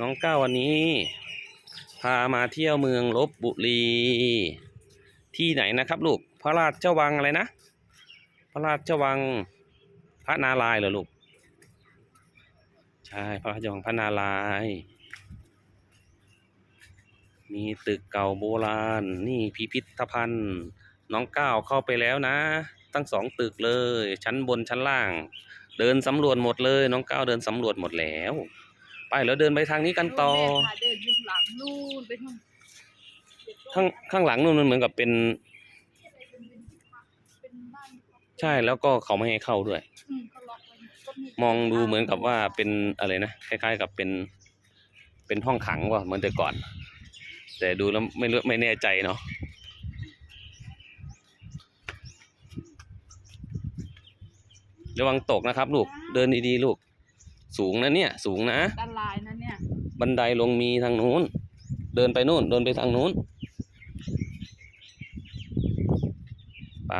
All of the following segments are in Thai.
น้องก้าววันนี้ พามาเที่ยวเมืองลบบุรี ที่ไหนนะครับลูก พระราชวังอะไรนะ พระราชวังพระนารายเหรอลูก ใช่พระราชวังพระนาราย มีตึกเก่าโบราณ นี่พิพิธภัณฑ์ น้องก้าวเข้าไปแล้วนะ ตั้งสองตึกเลย ชั้นบนชั้นล่าง เดินสำรวจหมดเลย น้องก้าวเดินสำรวจหมดแล้ว ไปแล้วเดินไปทางนี้กันต่อแม่พาเดินอยู่หลังนู่นไปนู่นข้างข้างหลังนู่นมันเหมือนกับเป็นเป็นบ้านใช่แล้วก็เขาไม่ให้เข้าด้วยอืมเขาล็อกไว้ก็มองดูเหมือนกับว่าเป็นอะไรนะคล้ายๆ กับเป็น เป็นห้องขังว่ะเหมือนแต่ก่อน แต่ดูแล้วไม่รู้ไม่แน่ใจเนาะระวังตกนะครับ ลูกเดินดีๆลูก สูงนะเนี่ย สูงนะ อันตรายนะเนี่ยบันไดลงมีทางนู้น เดินไปนู่น เดินไปทางนู้น ไป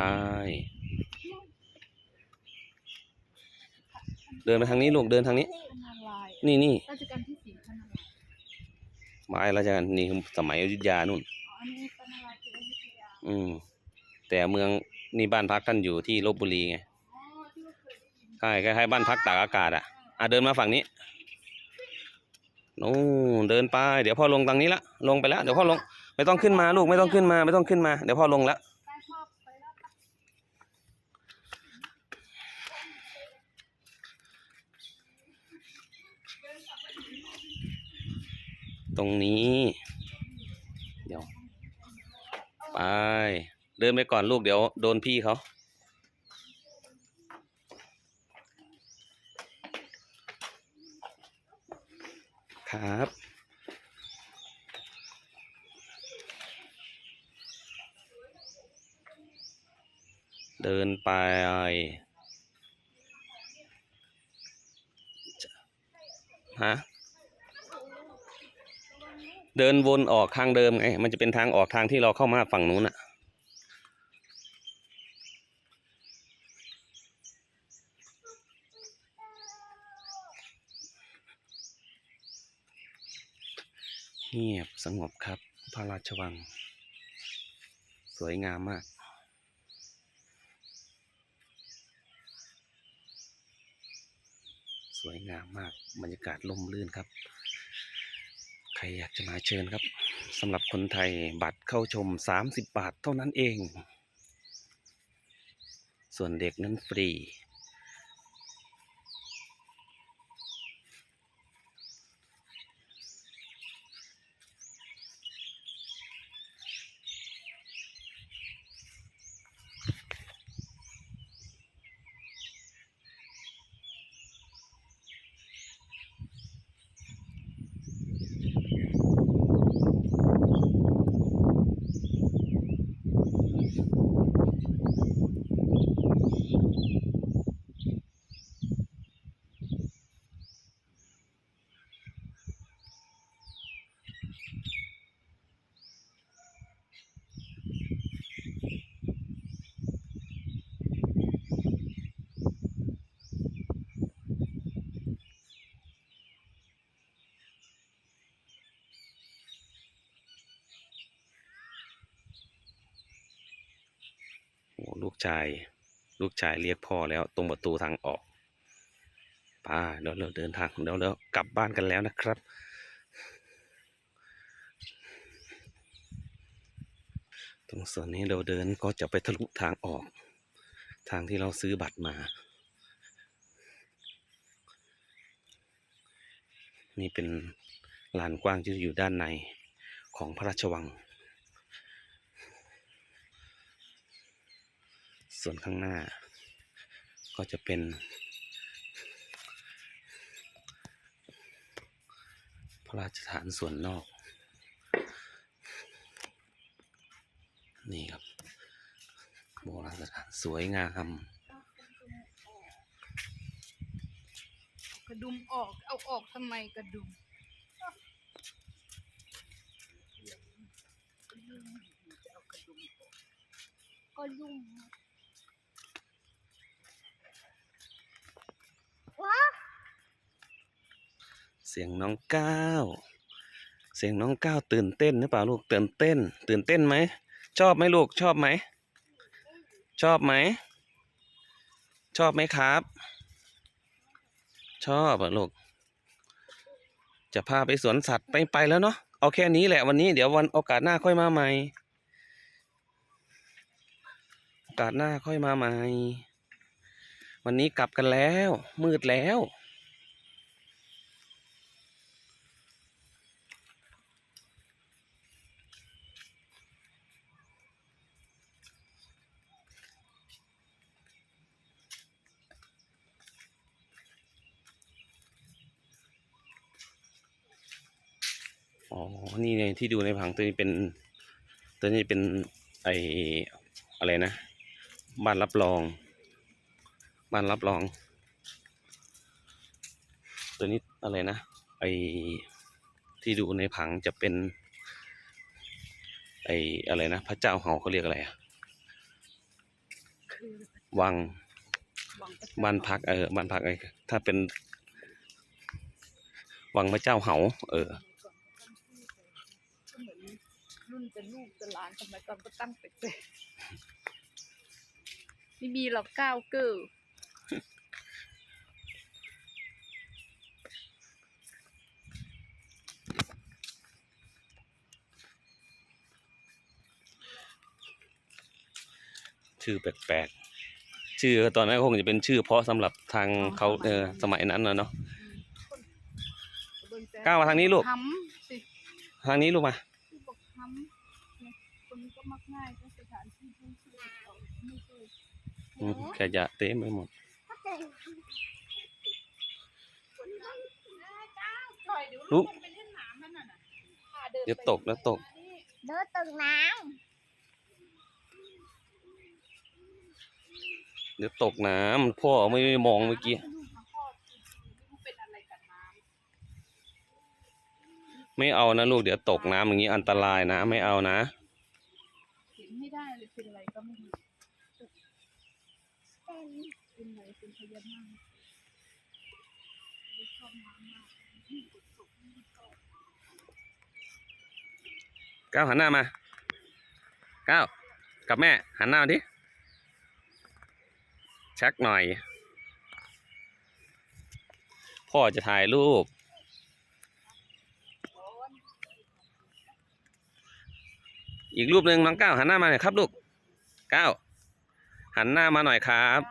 เดินไปทางนี้ลูก เดินทางนี้ อันตรายนี่นี่ราชการที่สี่อันตรายไม้ราชการนี่สมัยอยุธยานู่น อ๋ออันนี้อันตรายคืออยุธยาอืม แต่เมืองนี่บ้านพักท่านอยู่ที่ลบบุรีไง อ๋อที่ว่าเคยได้ยิน ใช่คล้ายๆบ้านพักตากอากาศอะ อะเดินมาฝั่งนี้นู่นเดินไป เดี๋ยวพ่อลงทางนี้ละ ลงไปแล้ว เดี๋ยวพ่อลง ไม่ต้องขึ้นมาลูก ไม่ต้องขึ้นมา ไม่ต้องขึ้นมา เดี๋ยวพ่อลงแล้วตรงนี้ เดี๋ยว ไป เดินไปก่อนลูกเดี๋ยวโดนพี่เขา ครับ เดินไป ฮะ เดินวนออกทางเดิมไง มันจะเป็นทางออกทางที่เราเข้ามาฝั่งนู้นอะ เงียบสงบครับ พระราชวัง สวยงามมาก สวยงามมากบรรยากาศล่มลื่นครับ ใครอยากจะมาเชิญครับสำหรับคนไทยบัตรเข้าชม 30 บาทเท่านั้นเอง ส่วนเด็กนั้นฟรี ลูกชาย ลูกชายเรียกพ่อแล้วตรงประตูทางออกป้าเดี๋ยวเราเดินทางเดี๋ยวเรากลับบ้านกันแล้วนะครับ ตรงส่วนนี้เราเดินก็จะไปทะลุทางออก ทางที่เราซื้อบัตรมา นี่เป็นลานกว้างที่อยู่ด้านในของพระราชวัง ส่วนข้างหน้า ก็จะเป็น พระราชฐานส่วนนอก นี่ครับ โบราณสถานสวยงามกระดุมออก เอาออกทำไมกระดุมจะเอากระดุมออกก็ยุ่ง สสียงน้องก้าวเสียงน้องก้าวตื่นเต้นหรือเปล่าลูกตื่นเต้น ตื่นเต้นไหมชอบไหมลูกชอบไหมชอบไหมชอบไหมครับ ชอบอะลูกจะพาไปสวนสัตว์ไปไปแล้วเนาะเอาแค่นี้แหละวันนี้เดี๋ยววันโอกาสหน้าค่อยมาใหม่โอกาสหน้าค่อยมาใหม่ วันนี้กลับกันแล้ว มืดแล้ว อ๋อ นี่ไงที่ดูในผังตัวนี้เป็น ตัวนี้เป็นไออะไรนะ บ้านรับรอง บ้านรับรอง ตัวนี้อะไรนะ ไอที่ดูในผังจะเป็น ไออะไรนะ พระเจ้าเหาเขาเรียกอะไรอะวังบ้านพักเออบ้านพักไอถ้าเป็น วังพระเจ้าเหาเออเหมือนรุ่นเป็นลูกเป็นหลานสมัยก่อนก็ตั้งเป็ดเลยไม่มีหรอกก้าวเกอร์ ชื่อแปลกๆ ชื่อตอนนั้นคงจะเป็นชื่อ เพราะสำหรับทางเขาเออสมัยนั้นนะเนาะก้าวมาทางนี้ลูกทำสิทางนี้ลูกมา ที่บอกทำเนี่ยคนนี้ก็มักง่ายก็สถานที่ท่องเที่ยวเขาไม่เคยอืมขยะเต็มไปหมด ปล่อยเดี๋ยวลูกมันไปเล่นน้ำนั่นน่ะน่ะพานเดี๋ยวไปตกแล้วตก เดินตกน้ เดี๋ยวตกน้ำพ่อไม่มองเมื่อกี้ไม่เอานะลูกเดี๋ยวตกน้ำอย่างนี้อันตรายนะ ไม่เอานะเห็นไม่ได้เลยเป็นอะไรก็ไม่รู้เป็นอะไรเป็นพญานาคชอบน้ำมากก้าวหันหน้ามาก้าวกับแม่หันหน้ามาดิ ชักหน่อย พ่อจะถ่ายรูป อีกรูปหนึ่งน้องก้าวหันหน้ามาหน่อยครับ ลูกก้าวหันหน้ามาหน่อยครับ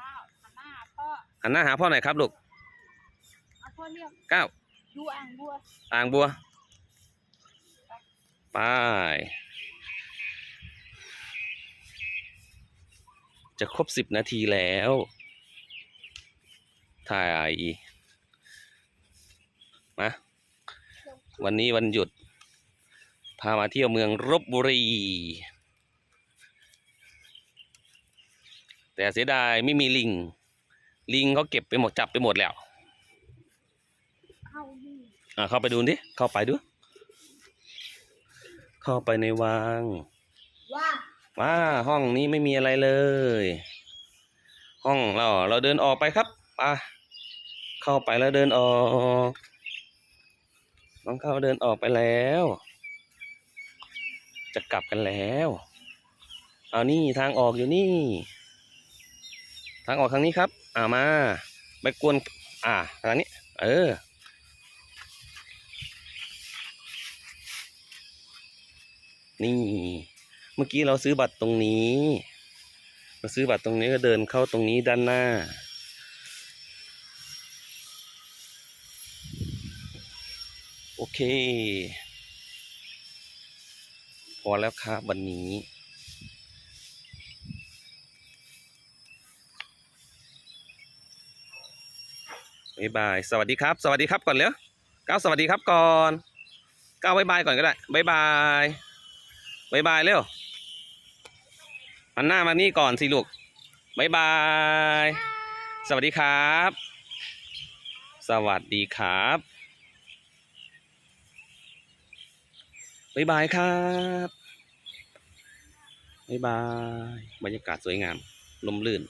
หันหน้าพ่อหันหน้าหาพ่อหน่อยครับลูกเอาพ่อเรียกก้าวดูอ่างบัวอ่างบัวไป จะครบสิบนาทีแล้ว ถ่ายมาวันนี้วันหยุด พามาเที่ยวเมืองรบบุรี แต่เสียดายไม่มีลิง ลิงเขาเก็บไปหมดจับไปหมดแล้วเข้านี่อะเข้าไปดูดิ เข้าไปดู เข้าไปในวังว่า ว้าห้องนี้ไม่มีอะไรเลย ห้องเราเราเดินออกไปครับไปเข้าไปแล้วเดินออกน้องเข้าเดินออกไปแล้ว จะกลับกันแล้ว เอานี่ทางออกอยู่นี่ ทางออกทางนี้ครับ อ่ามาไปกวน อ่าทางนี้ เออนี่ เมื่อกี้เราซื้อบัตรตรงนี้ เราซื้อบัตรตรงนี้ก็เดินเข้าตรงนี้ด้านหน้า โอเค พอแล้วครับวันนี้บ๊ายบาย สวัสดีครับ สวัสดีครับก่อนเร็วก้าวสวัสดีครับก่อนก้าวบ๊ายบายก่อนก็ได้บ๊ายบายบ๊ายบายเร็ว หันหน้ามานี่ก่อนสิลูกบายบาย สวัสดีครับ สวัสดีครับบายบายครับบายบาย บรรยากาศสวยงาม ลมลื่น